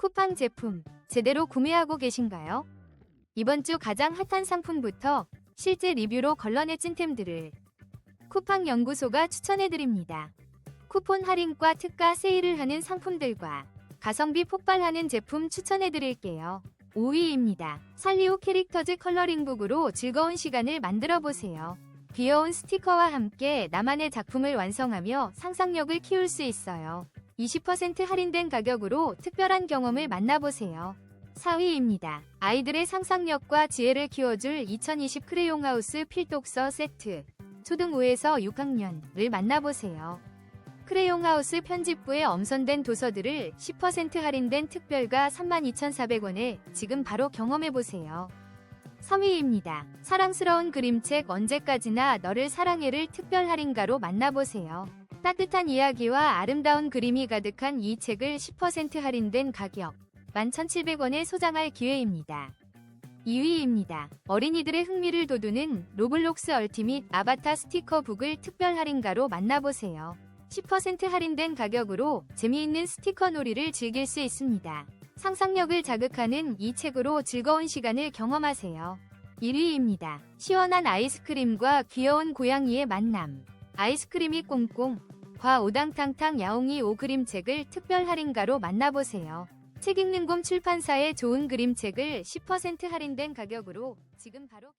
쿠팡 제품 제대로 구매하고 계신가요? 이번 주 가장 핫한 상품부터 실제 리뷰로 걸러내 찐템들을 쿠팡 연구소가 추천해드립니다. 쿠폰 할인과 특가 세일을 하는 상품들과 가성비 폭발하는 제품 추천해드릴게요. 5위입니다. 살리오 캐릭터즈 컬러링북으로 즐거운 시간을 만들어 보세요. 귀여운 스티커와 함께 나만의 작품을 완성하며 상상력을 키울 수 있어요. 20% 할인된 가격으로 특별한 경험을 만나보세요. 4위입니다. 아이들의 상상력과 지혜를 키워줄 2020 크레용 하우스 필독서 세트. 초등 5에서 6학년을 만나보세요. 크레용 하우스 편집부에 엄선된 도서들을 10% 할인된 특별가 32,400원에 지금 바로 경험해보세요. 3위입니다. 사랑스러운 그림책 언제까지나 너를 사랑해를 특별 할인가로 만나보세요. 따뜻한 이야기와 아름다운 그림이 가득한 이 책을 10% 할인된 가격 11,700원에 소장할 기회입니다. 2위입니다. 어린이들의 흥미를 돋우는 로블록스 얼티밋 아바타 스티커 북을 특별 할인가로 만나보세요. 10% 할인된 가격으로 재미있는 스티커 놀이를 즐길 수 있습니다. 상상력을 자극하는 이 책으로 즐거운 시간을 경험하세요. 1위입니다. 시원한 아이스크림과 귀여운 고양이의 만남. 아이스크림이 꽁꽁, 과 오당탕탕 야옹이 오 그림책을 특별 할인가로 만나보세요. 책 읽는 곰 출판사의 좋은 그림책을 10% 할인된 가격으로 지금 바로